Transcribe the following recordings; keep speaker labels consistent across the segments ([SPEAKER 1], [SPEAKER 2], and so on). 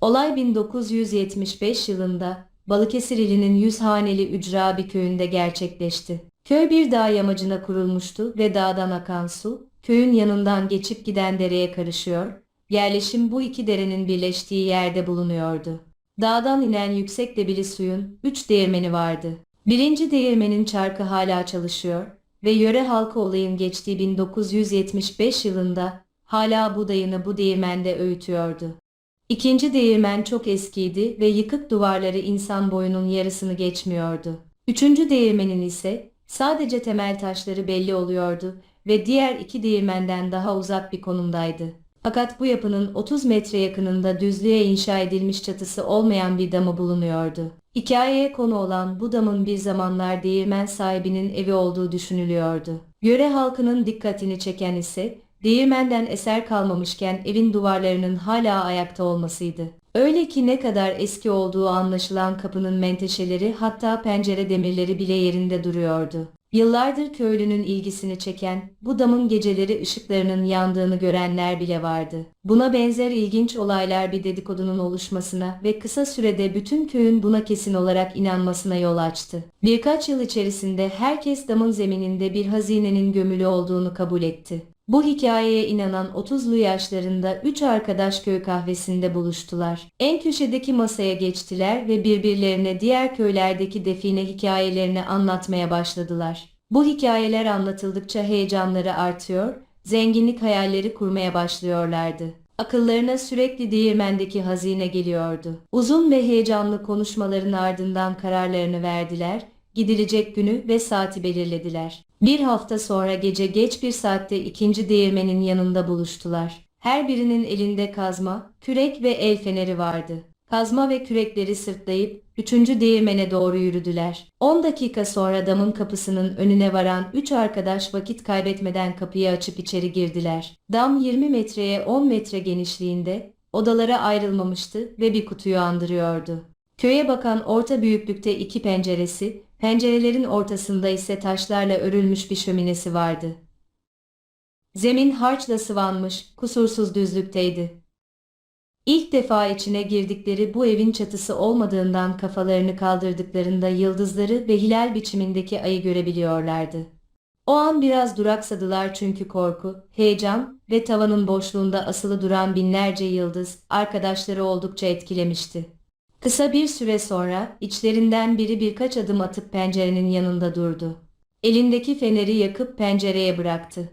[SPEAKER 1] Olay 1975 yılında Balıkesir ilinin Yüzhaneli Ücra bir köyünde gerçekleşti. Köy bir dağ yamacına kurulmuştu ve dağdan akan su, köyün yanından geçip giden dereye karışıyor, yerleşim bu iki derenin birleştiği yerde bulunuyordu. Dağdan inen yüksek debili suyun üç değirmeni vardı. Birinci değirmenin çarkı hala çalışıyor ve yöre halkı olayın geçtiği 1975 yılında hala budayını bu değirmende öğütüyordu. İkinci değirmen çok eskiydi ve yıkık duvarları insan boyunun yarısını geçmiyordu. Üçüncü değirmenin ise sadece temel taşları belli oluyordu ve diğer iki değirmenden daha uzak bir konumdaydı. Fakat bu yapının 30 metre yakınında düzlüğe inşa edilmiş çatısı olmayan bir damı bulunuyordu. Hikayeye konu olan bu damın bir zamanlar değirmen sahibinin evi olduğu düşünülüyordu. Yöre halkının dikkatini çeken ise değirmenden eser kalmamışken evin duvarlarının hala ayakta olmasıydı. Öyle ki ne kadar eski olduğu anlaşılan kapının menteşeleri hatta pencere demirleri bile yerinde duruyordu. Yıllardır köylünün ilgisini çeken bu damın geceleri ışıklarının yandığını görenler bile vardı. Buna benzer ilginç olaylar bir dedikodunun oluşmasına ve kısa sürede bütün köyün buna kesin olarak inanmasına yol açtı. Birkaç yıl içerisinde herkes damın zemininde bir hazinenin gömülü olduğunu kabul etti. Bu hikayeye inanan 30'lu yaşlarında üç arkadaş köy kahvesinde buluştular. En köşedeki masaya geçtiler ve birbirlerine diğer köylerdeki define hikayelerini anlatmaya başladılar. Bu hikayeler anlatıldıkça heyecanları artıyor, zenginlik hayalleri kurmaya başlıyorlardı. Akıllarına sürekli değirmendeki hazine geliyordu. Uzun ve heyecanlı konuşmaların ardından kararlarını verdiler, gidilecek günü ve saati belirlediler. Bir hafta sonra gece geç bir saatte ikinci değirmenin yanında buluştular. Her birinin elinde kazma, kürek ve el feneri vardı. Kazma ve kürekleri sırtlayıp üçüncü değirmene doğru yürüdüler. 10 dakika sonra damın kapısının önüne varan üç arkadaş vakit kaybetmeden kapıyı açıp içeri girdiler. Dam 20 metreye 10 metre genişliğinde, odalara ayrılmamıştı ve bir kutuyu andırıyordu. Köye bakan orta büyüklükte iki penceresi, pencerelerin ortasında ise taşlarla örülmüş bir şöminesi vardı. Zemin harçla sıvanmış, kusursuz düzlükteydi. İlk defa içine girdikleri bu evin çatısı olmadığından kafalarını kaldırdıklarında yıldızları ve hilal biçimindeki ayı görebiliyorlardı. O an biraz duraksadılar çünkü korku, heyecan ve tavanın boşluğunda asılı duran binlerce yıldız arkadaşları oldukça etkilemişti. Kısa bir süre sonra içlerinden biri birkaç adım atıp pencerenin yanında durdu. Elindeki feneri yakıp pencereye bıraktı.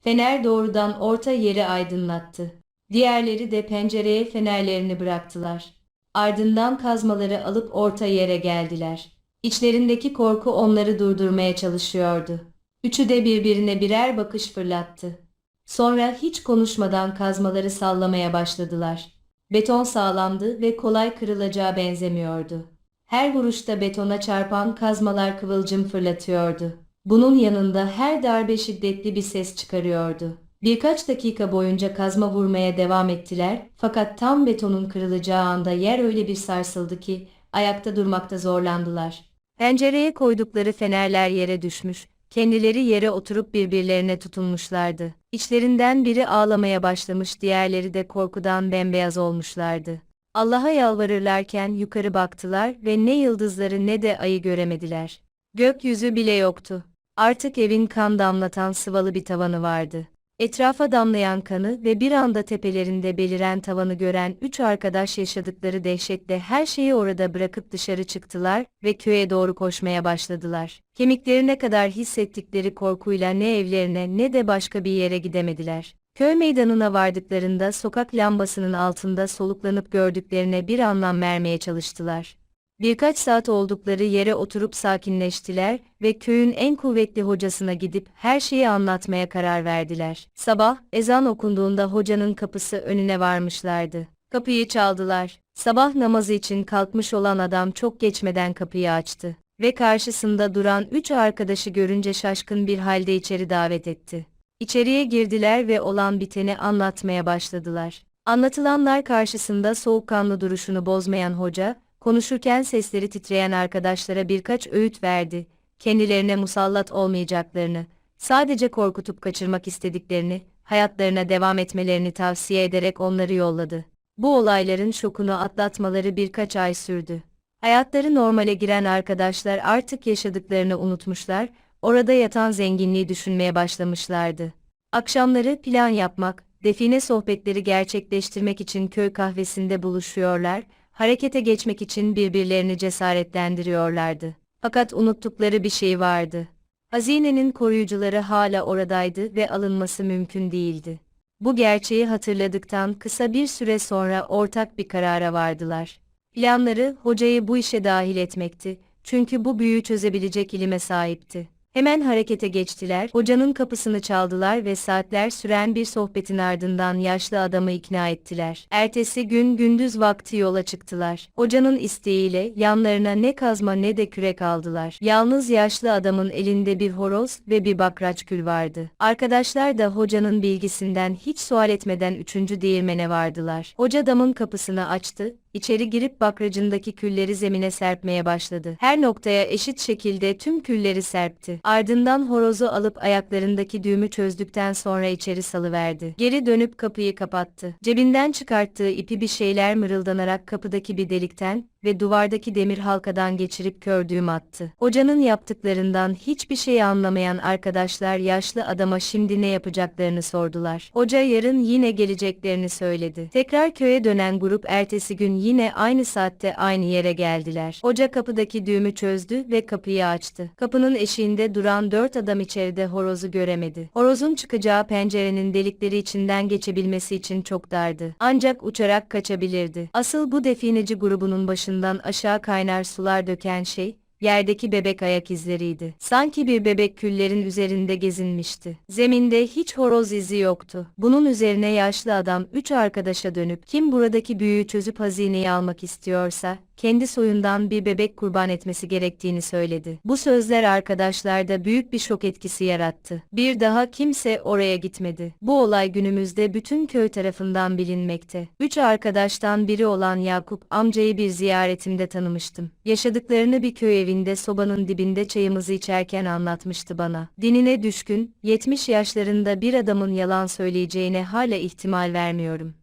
[SPEAKER 1] Fener doğrudan orta yeri aydınlattı. Diğerleri de pencereye fenerlerini bıraktılar. Ardından kazmaları alıp orta yere geldiler. İçlerindeki korku onları durdurmaya çalışıyordu. Üçü de birbirine birer bakış fırlattı. Sonra hiç konuşmadan kazmaları sallamaya başladılar. Beton sağlamdı ve kolay kırılacağı benzemiyordu. Her vuruşta betona çarpan kazmalar kıvılcım fırlatıyordu. Bunun yanında her darbe şiddetli bir ses çıkarıyordu. Birkaç dakika boyunca kazma vurmaya devam ettiler fakat tam betonun kırılacağı anda yer öyle bir sarsıldı ki ayakta durmakta zorlandılar. Pencereye koydukları fenerler yere düşmüş, kendileri yere oturup birbirlerine tutunmuşlardı. İçlerinden biri ağlamaya başlamış diğerleri de korkudan bembeyaz olmuşlardı. Allah'a yalvarırlarken yukarı baktılar ve ne yıldızları ne de ayı göremediler. Gökyüzü bile yoktu. Artık evin kan damlatan sıvalı bir tavanı vardı. Etrafa damlayan kanı ve bir anda tepelerinde beliren tavanı gören üç arkadaş yaşadıkları dehşetle her şeyi orada bırakıp dışarı çıktılar ve köye doğru koşmaya başladılar. Kemiklerine kadar hissettikleri korkuyla ne evlerine ne de başka bir yere gidemediler. Köy meydanına vardıklarında sokak lambasının altında soluklanıp gördüklerine bir anlam vermeye çalıştılar. Birkaç saat oldukları yere oturup sakinleştiler ve köyün en kuvvetli hocasına gidip her şeyi anlatmaya karar verdiler. Sabah ezan okunduğunda hocanın kapısı önüne varmışlardı. Kapıyı çaldılar. Sabah namazı için kalkmış olan adam çok geçmeden kapıyı açtı ve karşısında duran üç arkadaşı görünce şaşkın bir halde içeri davet etti. İçeriye girdiler ve olan biteni anlatmaya başladılar. Anlatılanlar karşısında soğukkanlı duruşunu bozmayan hoca, konuşurken sesleri titreyen arkadaşlara birkaç öğüt verdi, kendilerine musallat olmayacaklarını, sadece korkutup kaçırmak istediklerini, hayatlarına devam etmelerini tavsiye ederek onları yolladı. Bu olayların şokunu atlatmaları birkaç ay sürdü. Hayatları normale giren arkadaşlar artık yaşadıklarını unutmuşlar, orada yatan zenginliği düşünmeye başlamışlardı. Akşamları plan yapmak, define sohbetleri gerçekleştirmek için köy kahvesinde buluşuyorlar, harekete geçmek için birbirlerini cesaretlendiriyorlardı. Fakat unuttukları bir şey vardı. Hazinenin koruyucuları hala oradaydı ve alınması mümkün değildi. Bu gerçeği hatırladıktan kısa bir süre sonra ortak bir karara vardılar. Planları hocayı bu işe dahil etmekti, çünkü bu büyüyü çözebilecek ilime sahipti. Hemen harekete geçtiler, hocanın kapısını çaldılar ve saatler süren bir sohbetin ardından yaşlı adamı ikna ettiler. Ertesi gün gündüz vakti yola çıktılar. Hocanın isteğiyle yanlarına ne kazma ne de kürek aldılar. Yalnız yaşlı adamın elinde bir horoz ve bir bakraç kül vardı. Arkadaşlar da hocanın bilgisinden hiç sual etmeden üçüncü değirmene vardılar. Hoca damın kapısını açtı, İçeri girip bakracındaki külleri zemine serpmeye başladı. Her noktaya eşit şekilde tüm külleri serpti. Ardından horozu alıp ayaklarındaki düğümü çözdükten sonra içeri salıverdi. Geri dönüp kapıyı kapattı. Cebinden çıkarttığı ipi bir şeyler mırıldanarak kapıdaki bir delikten ve duvardaki demir halkadan geçirip kör düğüm attı. Hocanın yaptıklarından hiçbir şey anlamayan arkadaşlar yaşlı adama şimdi ne yapacaklarını sordular. Hoca yarın yine geleceklerini söyledi. Tekrar köye dönen grup ertesi gün yine aynı saatte aynı yere geldiler. Hoca kapıdaki düğümü çözdü ve kapıyı açtı. Kapının eşiğinde duran dört adam içeride horozu göremedi. Horozun çıkacağı pencerenin delikleri içinden geçebilmesi için çok dardı. Ancak uçarak kaçabilirdi. Asıl bu defineci grubunun başından aşağı kaynar sular döken şey, yerdeki bebek ayak izleriydi. Sanki bir bebek küllerin üzerinde gezinmişti. Zeminde hiç horoz izi yoktu. Bunun üzerine yaşlı adam üç arkadaşa dönüp kim buradaki büyüyü çözüp hazineyi almak istiyorsa, kendi soyundan bir bebek kurban etmesi gerektiğini söyledi. Bu sözler arkadaşlarda büyük bir şok etkisi yarattı. Bir daha kimse oraya gitmedi. Bu olay günümüzde bütün köy tarafından bilinmekte. Üç arkadaştan biri olan Yakup amcayı bir ziyaretimde tanımıştım. Yaşadıklarını bir köy evinde sobanın dibinde çayımızı içerken anlatmıştı bana. Dinine düşkün, 70 yaşlarında bir adamın yalan söyleyeceğine hala ihtimal vermiyorum.